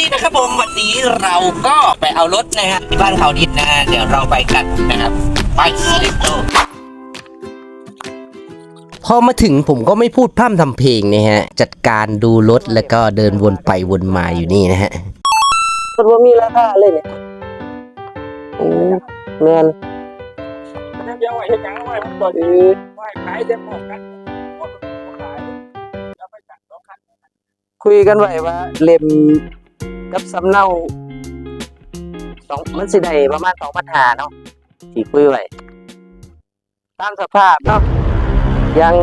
ดีนะครับผมวันนี้เราก็ไปเอารถนะฮะที่บ้านเขาดินนะฮะเดี๋ยวเราไปกันนะครับไปเลโก้พอมาถึงผมก็ไม่พูดพร่ำทำเพลงนะฮะ จัดการดูรถแล้วก็เดินวนไปวนมาอยู่นี่นะฮะมันว่ามีราคาเลยเนี่ยโอ้แมนเดี๋ยวไว้ให้ยังไว้มันก่อนคือไว้ขายเดี๋ยวหมดกันหมดขายแล้วไปจัดสองคันคุยกันไว้ว่าเล่ม กับสำเนาสองมันสิได้ประมาณสองพันหาเนาะที่คุยไว้ตามสภาพเนาะยัง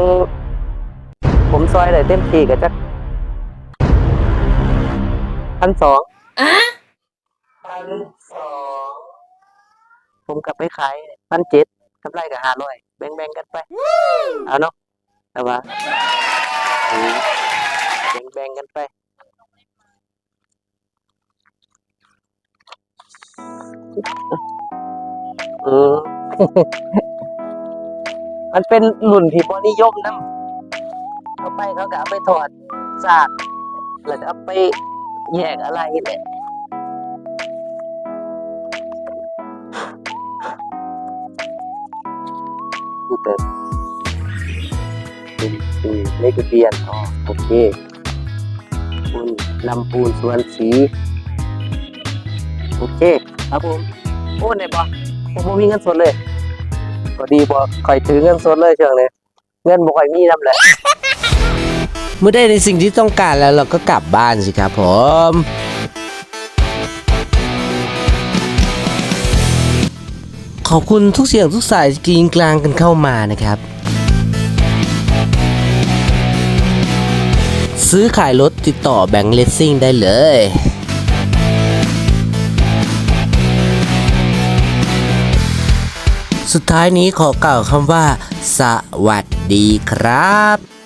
ผมซอยได้เต็มที่ก็จะพันสองพันสองผมกลับไปขายพันเจ็ดกำไรกับห้าร้อยแบ่งๆกันไปเอาเนาะแต่ว่าอืมแบ่งๆกันไป อืมมันเป็นรุ่นที่บนิยมนะเอาไปเขาก็เอาไปถอดสากแล้วก็เอาไปแยกอะไรแหละดูแต่เป็นเป็นเลขทะเบียนอ๋อโอเคคุณลำพูนสวนสี โอเค ครับผมโอ้เนี่ยบอผมบ่มีเงินสดเลยพอดีบอคอยถือเงินสดเลยช่วงนี้เงินบ่ค่อยมีนำแหละเมื่อได้ในสิ่งที่ต้องการแล้วเราก็กลับบ้านสิครับผมขอบคุณทุกเสียงทุกสายกรีนกลางกันเข้ามานะครับ ซื้อขายรถติดต่อแบงค์เลสซิ่งได้เลย สุดท้ายนี้ขอกล่าวคำว่า สวัสดีครับ